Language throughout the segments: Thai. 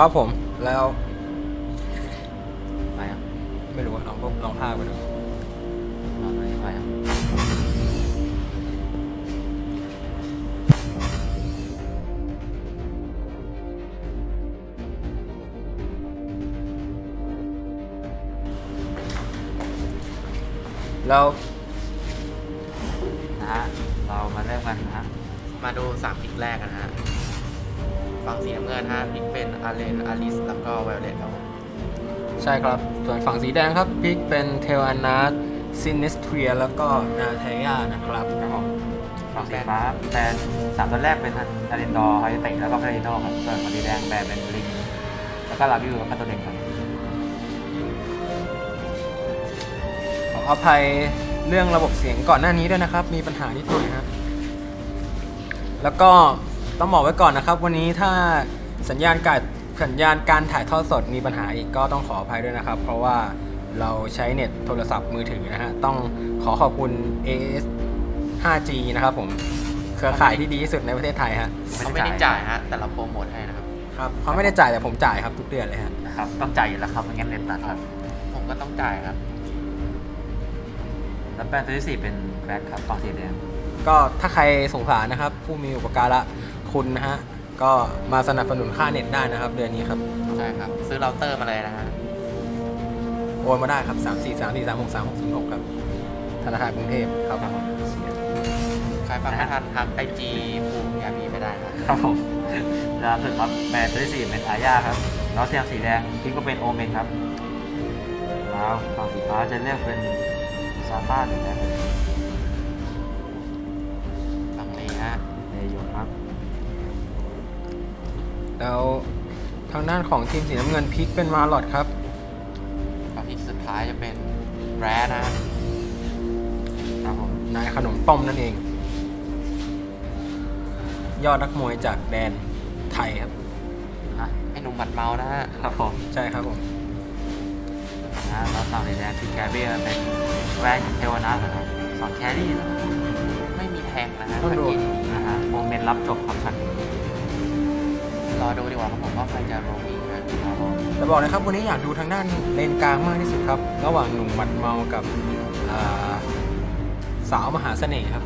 ครับผมแล้วไปครับไม่รู้ว่าลองลองภาพไปดูเอาไปไปครับแล้วนะฮะเรามาเริ่มกันนะฮะมาดูสามพิกแรกกันนะฮะ ฝั่งสีน้ำเงินฮะพิกเป็นอาเลนอาริสแล้วก็ไวโอเลตครับผมใช่ครับ ส่วนฝั่งสีแดงครับพิกเป็นเทลอานาซินิสเทรียแล้วก็นาเทยานะครับครับผมฝั่งสีฟ้าแบรนด์สามตัวแรกเป็นอารินดอร์ไฮเตกแล้วก็เฟรนโนครับส่วนฝั่งสีแดงแบรนด์เป็นลิงแล้วก็ลาบิวแล้วก็ตัวเด่นครับขออภัยเรื่องระบบเสียงก่อนหน้านี้ด้วยนะครับ มีปัญหานิดหน่อยครับแล้วก็ ต้องบอกไว้ก่อนนะครับ วันนี้ถ้าสัญญาณการสัญญาณการถ่ายทอดสดมีปัญหาอีกก็ต้องขออภัยด้วยนะครับ เพราะว่าเราใช้เน็ตโทรศัพท์มือถือนะฮะต้องขอขอบคุณ AS 5G นะครับผมเครือข่ายที่ดีที่สุดในประเทศไทยฮะเขาไม่ได้จ่ายฮะแต่เราโปรโมทให้นะครับครับเขาไม่ได้จ่ายแต่ผมจ่ายครับทุกเดือนเลยฮะนะครับต้องจ่ายอยู่แล้วครับไม่งั้นเน็ตตัดครับผมก็ต้องจ่ายครับ แล้วแบรนด์ตัวที่สี่เป็นแบล็คครับฝั่งสีแดงก็ถ้าใครสงสารนะครับ ผู้มีอุปการะ คุณนะฮะ ก็มาสนับสนุนค่าเน็ตได้นะครับ เดือนนี้ครับ ใช่ครับ ซื้อเราเตอร์มาเลยนะฮะ โอนมาได้ครับ 3 4 3 4 3 6 3 6 0 6 ครับ ธนาคารกรุงเทพครับครับผมใครฟังไม่ทันทักไอจีภูมิยามีไปได้ครับ ครับผมแล้วสุดครับแบรนด์ตัวที่สี่เป็นอาญาครับแล้วเสียงสีแดงพิงก็เป็นโอเมนครับแล้วฝั่งสีฟ้าจะเลือกเป็นซาต้าหรือแบรนด์ฝั่ง แล้วทางด้านของทีมสีน้ำเงินพลิกเป็นมาลอดครับฝั่งพิกสุดท้ายจะเป็นแบรดนะฮะครับผมนายขนมต้มนั่นเอง ยอดนักมวยจากแดนไทยครับอะไอหนุ่มหมัดเมานะฮะครับผมใช่ครับผมนะแล้วฝั่งสีแดงคือแคเบียเป็นแวนเทวนานะครับสองแครี่เหรอไม่มีแทงนะฮะต้องดูเมื่อกี้นะฮะโมเมนต์รับจบครับชัน รอดูดีกว่าครับผมว่าใครจะโรมิงนะครับผมแต่บอกนะครับวันนี้อยากดูทางด้านเลนกลางมากที่สุดครับ ระหว่างหนุ่มหมัดเมากับอ่าสาวมหาเสน่ห์ครับ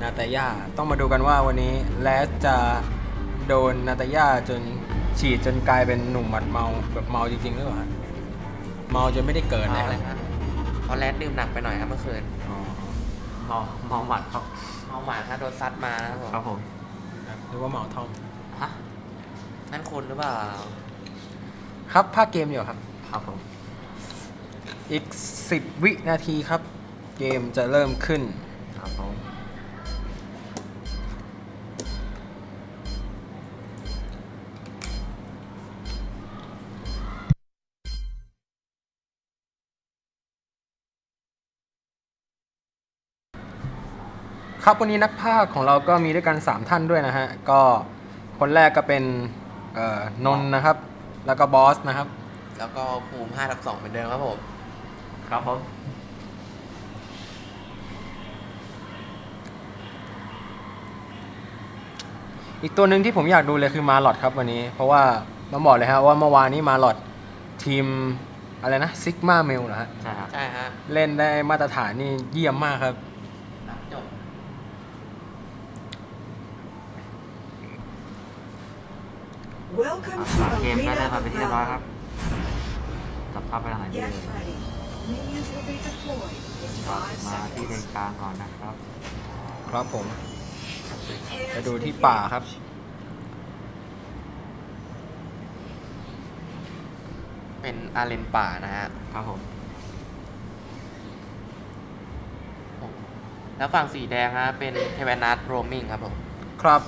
นาตาย่าต้องมาดูกันว่าวันนี้แลสจะโดนนาตาย่าจนฉีดจนกลายเป็นหนุ่มหมัดเมาแบบเมาจริงๆหรือเปล่าฮะเมาจนไม่ได้เกิดเลยเอาคเลรัยบฮะเพราะแรดดื่มหนักไปหน่อยครับเมื่อคืนอ๋อเมาเมาหมัดครับเมาหมาถ้าโดนซัดมานะครับผมครับผมหรือว่าเมาทอมฮะ นั่นคุณหรือเปล่า ครับภาคเกมอยู่ครับ ครับผม อีก10วินาทีครับ เกมจะเริ่มขึ้น ครับผม ครับวันนี้นักภาคของเราก็มีด้วยกัน 3 ท่านด้วยนะฮะ ก็คนแรกก็เป็น เอ่อนนท์นะครับ แล้วก็บอสนะครับ แล้วก็ภูมิ5ทับ2เหมือนเดิมครับผม ครับผม อีกตัวหนึ่งที่ผมอยากดูเลยคือมาลอดครับวันนี้ เพราะว่าต้องบอกเลยฮะว่าเมื่อวานนี้มาลอดทีมอะไรนะซิกมาเมลนะฮะ ใช่ครับ ใช่ฮะ เล่นได้มาตรฐานนี่เยี่ยมมากครับ จบ Welcome หลัง to เก มก็ได้ Arena มาเป็น of ที่เรียบร้อยครับ Valor. จับภาพไปทางไหนดี Get เลย ready. Minions will be deployed in มา five ที่เลน seconds. กลางก่อนนะครับ ครับผม Prepare ไปดู to ที่ป่าครับ เป็นอาเลนป่านะฮะ ครับผม แล้วฝั่งสีแดงฮะเป็นเทเวนัสโรมิงครับผม ครับ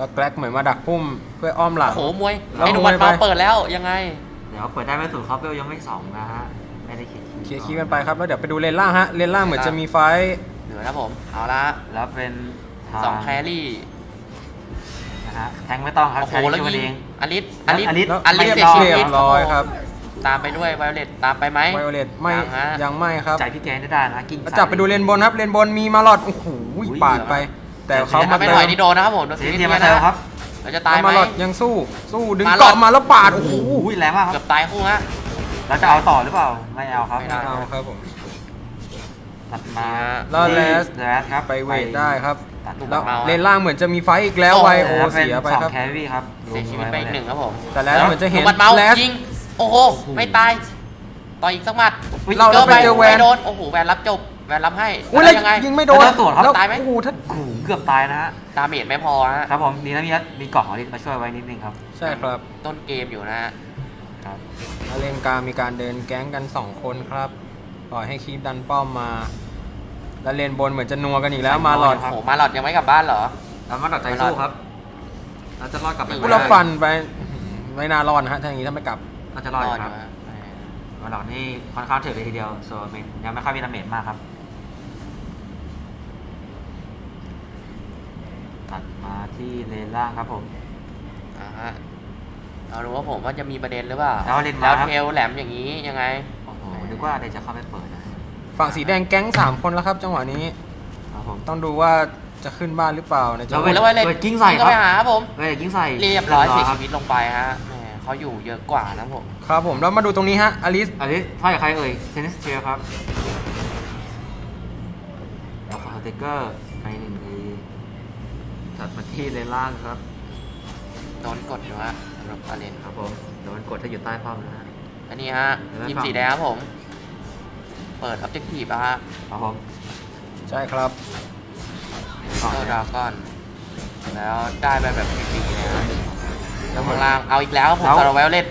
แล้วแกลกเหมือนมาดักพุ่มเพื่ออ้อมหลัง โอ้โหมวยแล้วไอ้หนุ่มหมัดมวยไปเมาเปิดแล้วยังไง เดี๋ยวเปิดได้ไม่สุดครับเวลยังไม่สองนะฮะ ไม่ได้เขียนเคลียร์คีย์กันไปครับแล้วเดี๋ยวไปดูเลนล่างฮะเลนล่างเหมือนจะมีไฟท์เหลือนะผม เอาละแล้วเป็นทาสองแครี่นะฮะแทงไม่ต้องครับโอ้โหแทงแล้วช่วยยิเอง งอลิสอลิสอลิส แล้วอลิสเรียบเสียร้อยชีวิต เรียบร้อยครับตามไปด้วยไวโอเลตตามไปไหม ไวโอเลตไม่ยังฮะ ยังไม่ครับใจพี่แกนได้ได้นะกิ้งแล้วจับไปดูเลนบนครับเลนบนมีมาลอดโอ้โหอุ้ยปาดไป แต่เขาแต่มาถ้าไม่เติถอยมนี่โดนนะครับผมโดนเซซีนรีเทียส์มานะเซลครับเราจะตายไหม มาหลอดยังสู้ สู้ดึงมาหลอด เกาะมาแล้วปาดโอ้โหโอ้โหแรงมากครับเกือบตายคู่ฮะ เราจะเอาต่อหรือเปล่า ไม่เอาครับไม่ได้เอาครับผม ตัดมาแล้วแลส แลสครับไปเวทได้ครับตัดแล้วมาเลนล่างเหมือนจะมีไฟต์อีกแล้วโอ้ไวโอ้โอโหเป็นเสียไปสองครับ แครี่ครับ เสียชีวิตไปอีกหนึ่งครับผมแต่แลสเหมือนจะเห็นลูกบัดเมาส์แลส ยิง โอ้โห ไม่ตาย ต่อยอีกสักหมัดเราเราไปเจอแวนไม่โดน โอ้โห แวนรับจบ แวนรับให้อุ้ยแล้แล้ววยังไงยิงไม่โดนแล้วสวนครับ แล้วตายไหมโอ้โหถ้าขู่เกือบตายนะฮะ ดาเมจไม่พอฮะครับผมดีนะมีมีกล่องของลิมาช่วยไว้นิดนึงครับ ใช่ครับต้นเกมอยู่นะฮะครับ แล้วเลนกลางมีการเดินแก๊งกันสองคนครับปล่อยให้คีปดันป้อมมา แล้วเลนบนเหมือนจะนัวกันอีกแล้วมาหลอดโอ้โหมาหลอดยังไม่กลับบ้านเหรอ แล้วมาตัดใจสู้ครับเราจะรอดกลับไปนี่พูดเราฟันไปไม่น่ารอดนะฮะถ้าอย่างนี้ถ้าไม่กลับ เราจะรอดอยู่อครับฮะมาหลอดนี่ค่อนข้างถือเลยทีเดียวโซเมนยังไม่ค่อยมีดาเมจมากครับ ตัดมา ที่เลนล่างครับผม อ่าฮะเรารู้ว่าผมว่าจะมีประเด็นหรือเปล่าแล้วเลนแล้วมาครับ เทลแหลมอย่างนี้ยังไง โอ้โหนึกว่าเดยวจะเข้าไปเปิดนะฝั่งสีแดงแก๊งสามคนแล้วครับ จังหวะนี้ครับผม ต้องดูว่าจะขึ้นบ้านหรือเปล่าในจังหแล้ววะ แล้วไวเลนเปิดกิ้งใส่ครับก็ไปหาครับผม เฮ้ยยิงใส่เรียบร้อยเสียครัชีวิตลงไปฮะแหมเขาอยู่เยอะกว่านะผม ครับผมแล้วมาดูตรงนี้ฮะอลิสอันนี้ไพ่กับใครเอ่ยเทนนิสเชียร์ครับแล้วขอสติ๊กเกอร์ไปหนึ่งที ตัดมาที่เลนล่างครับ โดนกดอยู่ฮะสำหรับประเด็นครับผมโดนกดถ้าอยู่ใต้ป้อมนะฮะ อันนี้ฮะแล้วทีมฝั่งสีแดงครับผม เปิดออบเจกตีฟฮะครับผมใช่ครับก่อนเจ้าเลยดราก้อนแล้วได้ไปแบบฟรีๆนะฮะแล้วข้างล่างเอาอีกแล้วครับผมสำหรับไวโอเลต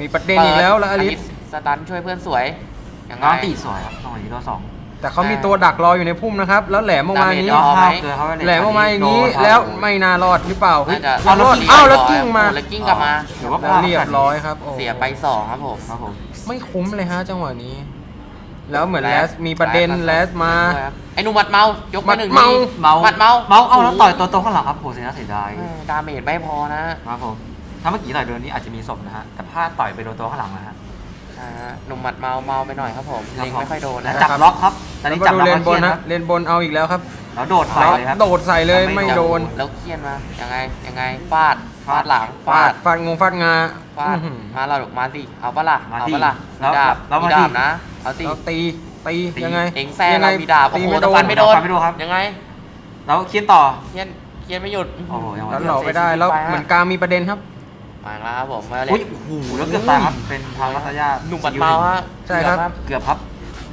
มีประเด็นอีกแล้วแล้วอลิสสตันช่วยเพื่อนสวยยังไงน้องตีสวยครับต้องอย่างนี้ตัวสอง แต่เขามีตัวดักรออยู่ในพุ่มนะครับ แล้วแหลมออกมาอย่างนี้ ดาเมจภาพเกินเขาไปแหลมออกมาอย่างนี้โดครับแล้วไม่น่ารอดหรือเปล่าน่าจะเอารอดเรียบอ้าวแล้วร้ยกิ้งมาโอ้แล้วกิ้งกลับมาหรือว่าแล้วเรียบร้อยครับโอ้เสียไปสองครับผมครับผม ไม่คุ้มเลยฮะจังหวะนี้ แล้วเหมือนแลสมีประเด็นแลสมา ไอ้หนุ่มหมัดเมายกมาหนึ่งหมัดเมาทีเมาหมัดเมาเมาเอาแล้วต่อยตัวตรงข้างหลังครับโหเสียดายเสียดายเออดาเมจไม่พอนะ ครับผมถ้าเมื่อกี้ต่อยโดนนี้อาจจะมีศพนะฮะแต่พลาดต่อยไปโดนตัวข้างหลังนะฮะ อ่าหนุ่มหมัดเมาเมาไปหน่อยครับผมเล็งไม่ค่อยโดนแล้นะวจับล็อกครับ ตอนแล้วนี้มาจับดูล็อกเลนมาบเคีนยนนะครับเลนบนเอาอีกแล้วครับแล้วโดดใส่เลยครับ โดดใส่เลยไม่โดนแล้วเคียนมายังไงยังไงฟาดฟาดหลังฟาฟาดดฟาดงงฟาดงาฟาดอื้อหือมาเรามาสิเอาปะล่ะมาเอาสิปะล่ะแล้วมีดาบแล้วมีมาดาสิบนะเอาสิแล้วตีตีตี ยังไงเองแซ่ยัเราไงมีดาบโอ้ตีโหไม่แต่โดฟันนไม่โดนฟันไม่โดนครับ ยังไงแล้วเคียนต่อ เคียนเคียนไม่หยุดโอ้โหยังไง แล้วเหลาไปได้แล้วเหมือนกลางมีประเด็นครับ มาแล้วครับผมมาเลอุ้ยย โอ้โหแล้วเกือบตายครับเป็นทางรัตยาหนุ่มบัดเมาฮะใช่ครับ เกือบครับ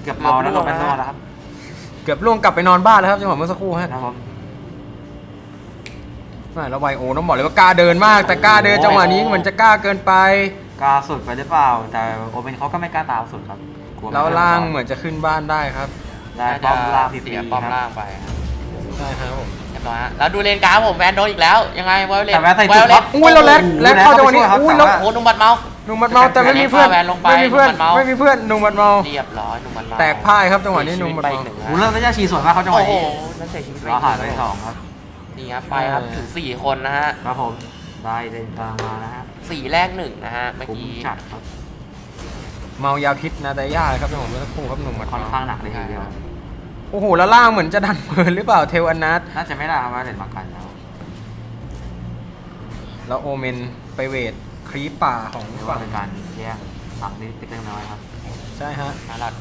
เกือบเมาแล้วลงเป็นนอนแล้วครับเกือบล่วงกลับไปนอนบ้านแล้วครับจังหวะเมื่อสักครู่ฮะครับผมแม่แล้วไวโอต้องบอกเลยว่ากล้าเดินมาก แต่กล้าเดินจังหวะนี้เหมือนจะกล้าเกินไป กล้าสุดไปหรือเปล่า แต่โอเปนเขาก็ไม่กล้าตามสุดครับกลัแล้วล่างเหมือนจะขึ้นบ้านได้ครับ ได้ป้อมล่างฟรีเสียๆป้อมครับล่างไปครับ ใช่ครับผมเรีย บร้อยฮะแล้วดูเลนกลางครับผมแวนโดนอีกแล้วยังไงไวโอเลตแต่แวนใส่ไวถูโอกเลครัตบอุ้ยแล้วแลกแลกเข้าจังหวะนี้อุ้ยแล้วโอ้โหหนุ่มบัดเมา หนุ่มบัดเมาแต่ไม่มีเพื่อนแวนลงไปไม่มีเพื่อนหนุ่มบัดเมา ไม่มีเพื่อนหนุ่มบัดเมาเรียบร้อยหนุ่มบัดเมาแตกพ่ายครับจังหวะนี้หนุ่มบัดไปเมาหนึ่งโอ้โหเริ่มระยะชีสวยมากครับจังหวะโอ้โหนี้นั่นเสียชีวิตไปเราหาหไปนึ่งสองครับนี่ครับไปครับถึงสี่คนนะฮะครับผมได้เดินทางมานะฮะสี่แรกหนึ่งนะฮะเมื่อคุ้มกี้จัดครับเมายาพิษนาตาย่าเลยครับจังหวะเมื่อสักครู่ครับหนุ่มบัดค่อนเมาข้างหนักเลยทีเดียว โอ้โห แล้วล่างเหมือนจะดันเพลินหรือเปล่าเทลอันนัทน่าจะไม่ได้ครับว่าเด่นมากันแล้วแล้วโอเมนไปเวทครีปป่าของหรือว่าฝั่งเป็นการแย่งสั่งนิดเล็กน้อยครับใช่ฮะมาหลอด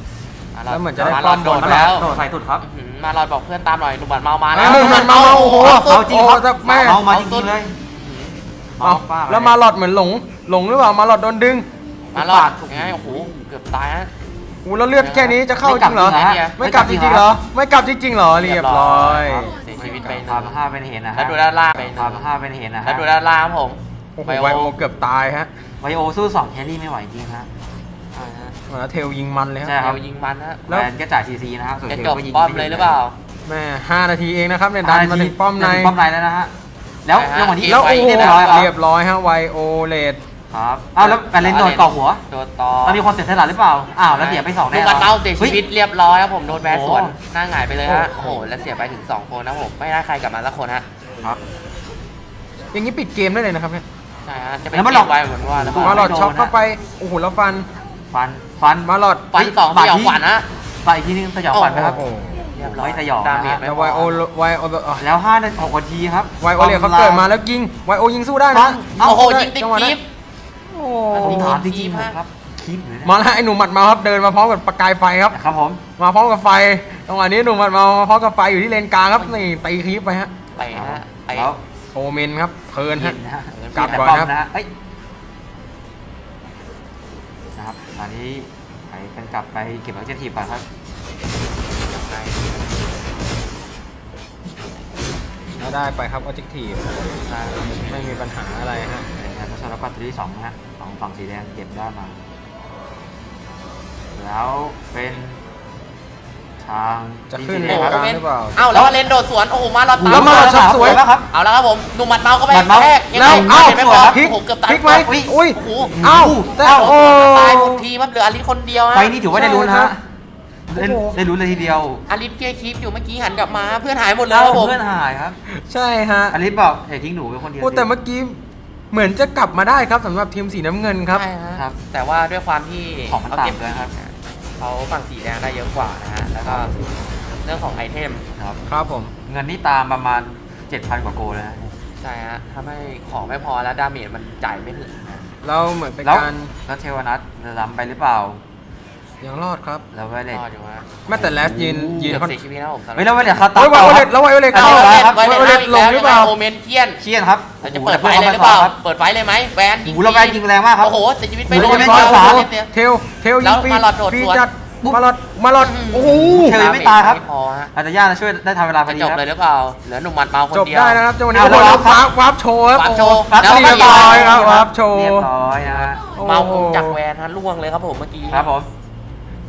มาหลอดแล้วเหมือนจะได้มาหลอดป้อมบนโดดแล้วโดดใส่สุดครับ อื้อหือมาหลอดบอกเพื่อนตามหน่อยหนุ่มบัดเมามาแล้อ่าวหนุ่มบัดเมาโอ้โห เอาจริงครับโอ้แต่แม่เมามาจริงๆเลยเอาแล้วมาหลอดเหมือนหลง หลงหรือเปล่ามาหลอดโดนดึง มาหลอดยังไงโอ้โหเกือบตายฮะ อู้แล้วเลือดแค่นี้จะเข้าจริงเหรอ ไม่กลับจริงไม่กลับจริงๆเหรอ ไม่กลับจริงๆเหรอ เรียบร้อยครับเสียชีวิตไปหพานึ่งพาเป็นเห็นนะฮะแล้วดูด้านล่างไปหพานึ่งพาเป็นเห็นนะฮะแล้วดูด้านล่างครับผม โอ้โหไบไวโอโอเกือบตายฮะ ไวโอสู้สองแครี่ไม่ไหวจริงฮะอ่าฮะแล้วเทลยิงมันเลยฮะ ใช่ครับเรายิงมันฮะแล้แล้ว วก็จ่ายซีซีนะฮะส่วนจะเทจลบก็ยิงป้อมเลยหรือเปล่า แม่ห้านาทีเองนะครับเนี่ยดันมาถึงป้อมใน ดัถึงป้อมในแล้วนะฮะ แล้วนะฮะจังหวะนี้แล้วไปโอ้โหเรียบร้อยครับเรียบร้อยฮะไวโอเลด ครับอ้าวแล้วแบนเลนโดนเกาะหัวโดนต่อแล้วมีคนเสียสละหรือเปล่าอ้าวแล้วเสียไปสองลูแน่กบัดเมาเสียชีวิตฮ้เรียบร้อยครับผมโดนแบนสวนโอ้หน้าหงายไปเลยฮะโอ้โหแล้วเสียไปถึงสองคนนะผมไม่ได้ใครกลับมาสักคนฮะครับ อย่างนี้ปิดเกมได้เลยนะครับเนี่ยใช่ฮะจะเป็นแล้วมาเกหลอกมไวเหมือนว่าแล้วโอ้มาหลอดไม่โดนช็อปเข้านะไปโอ้โหแล้วฟันฟันฟันมาหลอดฟันสองสยองขวัญนะไปอีกทีนึงสยองขวัญไหมครับ โอ้โอ้โหยรียบร้อยไม่สยองดานะเมจฮะไม่แล้วพไวอโอไวโอแล้วห้านาทีหกนาทีครับไวโอเลียเขาเกิดมาแล้วยิงไวโอยิงสู้ได้นะโอ้โหยิงติดจัหวะคลินั้นปโอ้ผมยิงถามจคลิริงปๆฮะครับคลิปเลยนะมาแล้วไอ้หนุ่มหมัดเมาครับเดินมาพร้อมกับประกายไฟครับครับผมมาพร้อมกับไฟจังหวะนี้หนุ่มหมัดเมามาพร้อมกับไฟอยู่ที่เลนกลางครับนี่ตีคลิปไปฮะไปฮะไปแล้วโอเมนครับเพลินเย็ฮะ นนะฮะกลับแต่ก่อนป้อมครับนะฮะเอ้ยนะครับตอนนี้ไปกันกลับไปเก็บออบเจกทีฟก่อนครับแล้วได้ไปครับออจิกทีฟไม่มีปัญหาอะไรฮะ นะครับแล้วแล้วก็ตัวที่สองนะฮะของ ฝั่งสีแดงเก็บได้มา แล้วเป็นทางจะขึ้นสีเลแดนงกคลารับงหรือเปล่า เอ้าแล้วเลนโดดสวนโอ้โหมาเราตามแล้วมาเราช็อตสวยแล้วครับ เอาแล้วครับผมดูหมัดเมาก็ไปหมัดเมาแรกยังไงแล้วเอ้าไม่พอพลิกโอ้โหเกือบตายพลิกไหมอุ้ยอุ้ย โอ้โหเอ้าแต่เอ้าโอ้ตายหมดทีมครับเหลืออลิสคนเดียวฮะไฟนี่ถือว่าได้ลุ้นนะใช่ครัฮะบได้โอ้โหได้ลุ้นเลยทีเดียวอลิสเคลียร์คลิปอยู่เมื่อกี้หันกลับมาเพื่อนหายหมดเลยครับผม เพื่อนหายครับใช่ฮะอลิสบอกอย่าทิ้งหนูเป็นคนเดียวโอ้แต่เมื่อกี้ เหมือนจะกลับมาได้ครับสำหรับทีมสีน้ำเงินครับ ใช่ฮะ ครับ แต่ว่าด้วยความที่ของมันเขาต่างเก็บกันครับ เขาฝั่งสีแดงได้เยอะกว่านะฮะ แล้วก็เรื่องของไอเทม ครับ ครับผม เงินนี่ตามประมาณ 7,000 กว่าโกลแล้วนะใช่ฮะถ้าไม่ของไม่พอแล้วดาเมจมันจ่ายไม่ถึงนะเราเหมือนเป็นแล้วการ แล้วเทวนัทล้ำไปหรือเปล่า ยังรอดครับแล้วไวเลตรอดอยู่ฮะแม้แต่แลสยืนยืนเกือบค่อนเสียชีวิตนะผมสำหรับไม่แล้วไวเลตเขาเฮ้ตั้ยงไวเป้าโอเลครับตแล้วไวโอเลตไวเข้าโอเลตไวโอเลตลงหรือเปล่า โอเมนเคียนเชียนครับเราจะเปิดไฟเลยหรือเปล่า เปิดไฟเลยไหมแวนโอ้โหแล้วแวนยิงแรงมากครับ โอ้โหเสียชีวิตไปโอ้โดโหนไม่ไปได้ก่อนขวาเดียวเทลเทลแล้ยิงวฟรีมาหลอดโดดฟรีสวนจัดมาหลอดมาหลอดโอ้โหเทลยังไม่ตายครับ ไม่พอฮะอาจจะย่าจะช่วยได้ทำเวลาพอจะดีจบครับ เลยหรือเปล่า เหลือหนุ่มหมัดเมาคนจบเดียว ได้นะครับจังหวะนี้เอาโอ้โหแล้วแล้วครัวาบร์ปวาร์ปโชว์ครับวาร์ปโชว์ครับแล้วเรียบร้อยครับวาร์ปโชว์เรียบร้อยนะฮะ เมาผมจากแวนฮะล่วงเลยครับผมเมื่อกี้ ครับผม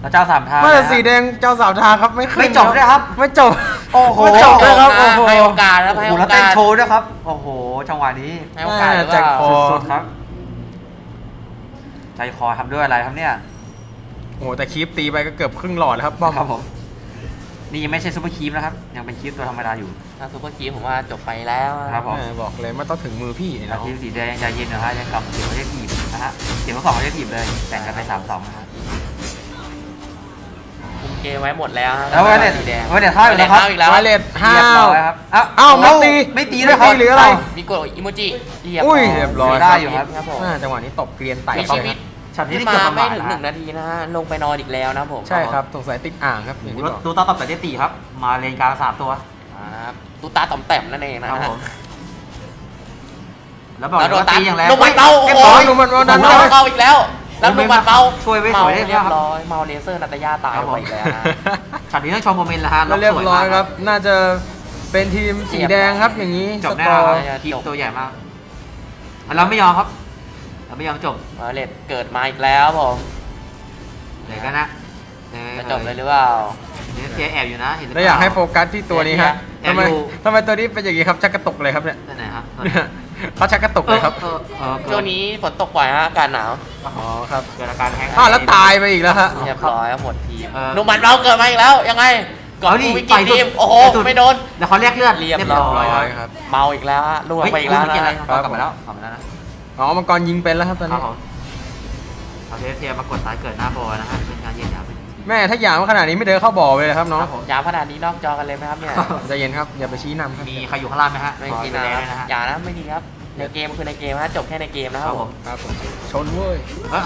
แล้วเจ้าสามทางไม่แต่นะฮะ สีแดงเจ้าสาวทางครับไม่ขึ้นไม่จบด้วยครับ ไม่จบโอ้โหไม่จบด้วยครับโอ้โห ให้โอกาสแล้วโอ้ให้โหโอแล้วเต้กานสโชว์ด้วยครับ โอ้โห จังหวะนี้ให้โอกาสหรือเปแจ็คล่าพอสุดๆครับ ใจคอทำด้วยอะไรครับเนี่ย โอ้โหแต่คลิปตีไปก็เกือบครึ่งหลอดแล้วครับป้อมครับผม นี่ยังไม่ใช่ซูเปอร์คีฟนะครับ ยังเป็นคีฟตัวธรรมดาอยู่ ถ้าซูเปอร์คีผมว่าจบไปแล้วอะครับผมแม่บอกเลยไม่ต้องถึงมือพี่แต่นะทีมสีแดงใจเย็นนะฮะยังกลับเก็บไม่ได้ทีมนะฮะเก็บทั้งสองไม่ได้ทีมเลย แต่งกันไปสามสองนะฮะคุม เกมไว้หมดแล้วฮะแล้วไวเลตสีแดงไวเลตเข้าอีกแล้วครับไวเลตเข้าอีกแล้วไวเลตห้าเรียบวร้อยครับอ้าวอ้าวไม่ตีไม่ตีด้วยครับไม่ตีหรืออะไร มีกดอิโมจิเรียบอุ้ยเรียบร้อยได้อยู่ครับครับผมอ่าจังหวะนี้ตบเกรียนไต่มีเข้าชีไปวิตช็อตนี้ขึ้นนี่เกือบมาประไม่มาทถึงนะหนึ่งนาทีนะฮะลงไปนอนอีกแล้วนะครับผมใช่ครับสงสัยติดอ่างครับอย่างที่บอกดูตาตอบแต่ได้ตีครับ มาเลนกลางสามตัวครับตูตาต่อมแต้มนั่นเองนะครับผมแล้วบอกแล้วเลยโดนว่าตัตีดอย่างแรงลงมาเบาโอ้เรียบโหร้อยลงมาเบาดันเมาเข้าไปเมาอีกแล้ว แล้วลงมาเบาช่วยไว้เมาสวยได้เรียครับบร้อยเมาเลเซอร์นัตยาตายครับผมไปอีกแล้วนะช็อตนี้ต้องชมโมเมนต์แล้วฮะแล้วเรียบร้อยสวมากครับ น่าจะเป็นทีมสีแดงครับอย่างนี้จสบแน่กนออนร์ครับทีมตัวใหญ่มากอะเราไม่ยอมครับ เราไม่ยอมจบมาเลตเกิดมาอีกแล้วผมเดี๋ยวกันนะจะจบเลยหรือเปล่าเดี๋ยวเทียแอบอยู่นะเห็นหรือแล้เปวล่าอยากให้โฟกัสที่ตัวนี้ฮะแอบทำไมอยู่ทำไมตัวนี้เป็นอย่างนี้ครับชักกระตุกเลยครับเนี่ยที่ไหนครับ เนี่ยเขาชักกระตุกเลยครับเออเออเออช่วงนี้ฝนตกบ่อยฮะอากาศหนาวอ๋อครับเกิดอาการแฮงก์อ้าวแล้วตายไปอีกแล้วฮะ เรียบร้อยครับหมดทีมเออหนุ่มหมันเราเกิดมาอีกแล้ว ยังไงก่อนเอาดิกูวิกฤตไปสุดทีมโอ้โหไปสุดไม่โดนเดี๋ยวเขาเรียกเลือดเรียบร้อยครับเมาอีกแล้วฮะล่วงเฮ้ยไปอีกแล้วคุณเมื่อกี้อะไรนะครับกลับมาแล้วกลับมาแล้วนะอ๋อมังกรยิงเป็นแล้วครับตอนครันี้บผมเอาเทียเทียมากดตายเกิดหน้าโบนะฮะเป็นการเย็นยาวเป็นที แม่ถ้าอย่างว่าขนาดนี้ไม่เดินเข้าบ่อไปเลยครับน้องครับผมยาวขนาดนี้นอกจอกันเลยไหมครับเนี่ยใจเย็นครับอย่าไปชี้นำครับ มีใครอยู่ข้างล่างไหมฮะไม่ขอกินดูนะแลคด้วยนะรับฮะอย่านะไม่ดีครับในเกมคือในเกมฮะจบแค่ในเกมนะคครัรับบผผมม ครับผมชนเว้ยเอ้ย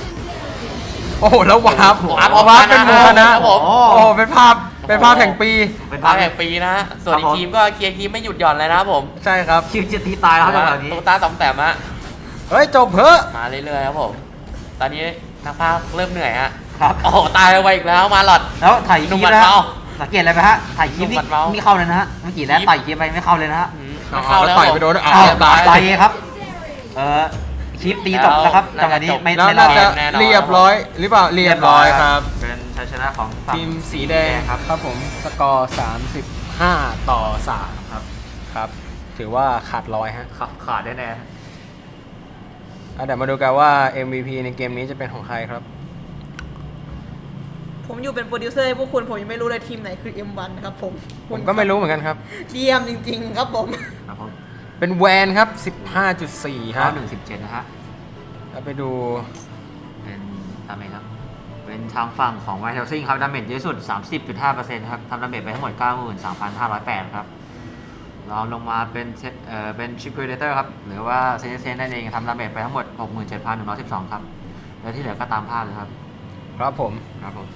โอ้โหแล้ววาร์ปวาร์ปออกวาร์ปมาเป็นโมนะนะครับผมโอ้โอ้โหเป็นภาพเป็นภาพแห่งปี เป็นภาภาคพแห่งปีนะฮะส่วนอีครักบผมทีมก็เคลียร์ทีมไม่หยุดหย่อนเลยนะครับผมใช่ครับคิวจะตีตายแล้วครับจังหวะนี้ตูตาสองแต้มฮะ เฮ้ยจบเพอะ มาเรื่อยๆครับผม ตอนนี้นักภาคเริ่มเหนื่อยฮะ ครับ โอ้โหตายไปอีกแล้วมาหลอด แล้วถ่ายคหนุ่ลิมปหมัดนะฮะเมาสังเกตอะไรไหมฮะ ถ่ายคลิปหนุ่นี่มหมัดเมาไม่เข้าเลยนะฮะ เมื่อกี้แล้วคลิป ต่อยคลิปไปไม่เข้าเลยนะฮะอืมอ๋อไม่เข้าแล้วแล้วต่อยไปโดนอ้าอ้าวเรียบร้อย ต่อยครับ เออคลิปตีจบนะครับแล้วจังหวะนี้น่าจะจบไม่แล้วไม่รน่าอดจะแน่นอน เรียบร้อยหรือเปล่าเรียบร้อยครับเป็นชัยชนะของฝั่งทีมสีแดงครับครับผมสกอร์ 35 ต่อ 3 ครับครับ ถือว่าขาดร้อยฮะขับขาดแน่อะเดี๋ยวมาดูกันว่า MVP ในเกมนี้จะเป็นของใครครับ ผมอยู่เป็นโปรดิวเซอร์ให้พวกคุณผมยังไม่รู้เลยทีมไหนคือ M1 ครับผมผมก็ไม่รู้เหมือนกันครับเยี่ยมจริง ๆ ครับผมๆครับผมเป็นแวนครับ 15.4เก้าฮะหนึ่งสิบเจ็ดนะฮะ แล้วไปดูเป็นตามไหมครับ เป็นทางฝั่งของไวท์เทลซิงครับดาเมจเยอะสุด 30.5%ครับทำดาเมจไปทั้งหมด 93,508 ครับรองลงมาเป็นเซเอ่อเป็นชิปเปอร์เดเตอร์ครับ หรือว่าเซนเซนนั่นเองทำดาเมจไปทั้งหมด 67,112 ครับ แล้วที่เหลือก็ตามภาพเลยครับ ครับผม ครับผม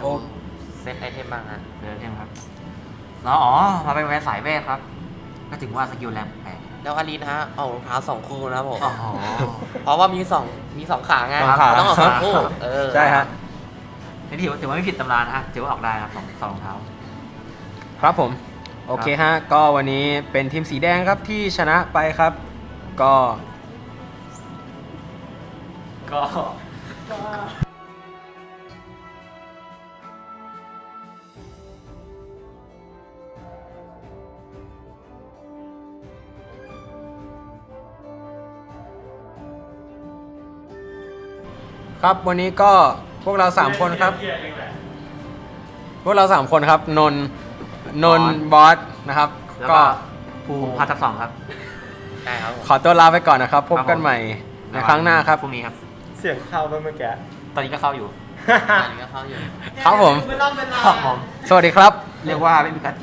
โอ้ เซตไอเทมบ้างฮะเดินเทมครับแล้วอ๋อมาเป็นแวนสายเวทครับ ก็ถึงว่าสกิลแรงแปลกแล้วอารีนฮะเอารองเท้าสองคู่นะครับผม อ๋อ เพราะว่ามีสองมีสองขาไงสองขา ต้องเอาสองคู่เออใช่ฮะ นี่ถือว่าถือว่าไม่ผิดตำรานะฮะถือว่าออกได้นะครับสองสองรองเท้า ครับผม โอเคฮะ ก็วันนี้เป็นทีมสีแดงครับที่ชนะไปครับ ก็ ก็ ครับวันนี้ก็พวกเราสามคนครับ พวกเราสามคนครับ นนท์นนท์บอสนะครับ แล้วก็ก็ภูมิพัฒน์สองครับใช่ครับผม ขอตัวลาไปก่อนนะครับ พบครับกันผมใหม่ในครั้งหน้าครับ พรุ่งนี้ครับ เสียงเข้าไปเมื่อกี้ ตอนนี้ก็เข้าอยู่อันนี้ก็เข้าอยู่ ครับผมไม่ต้องเป็นไรครับผม สวัสดีครับ เรียกว่าไม่มีการ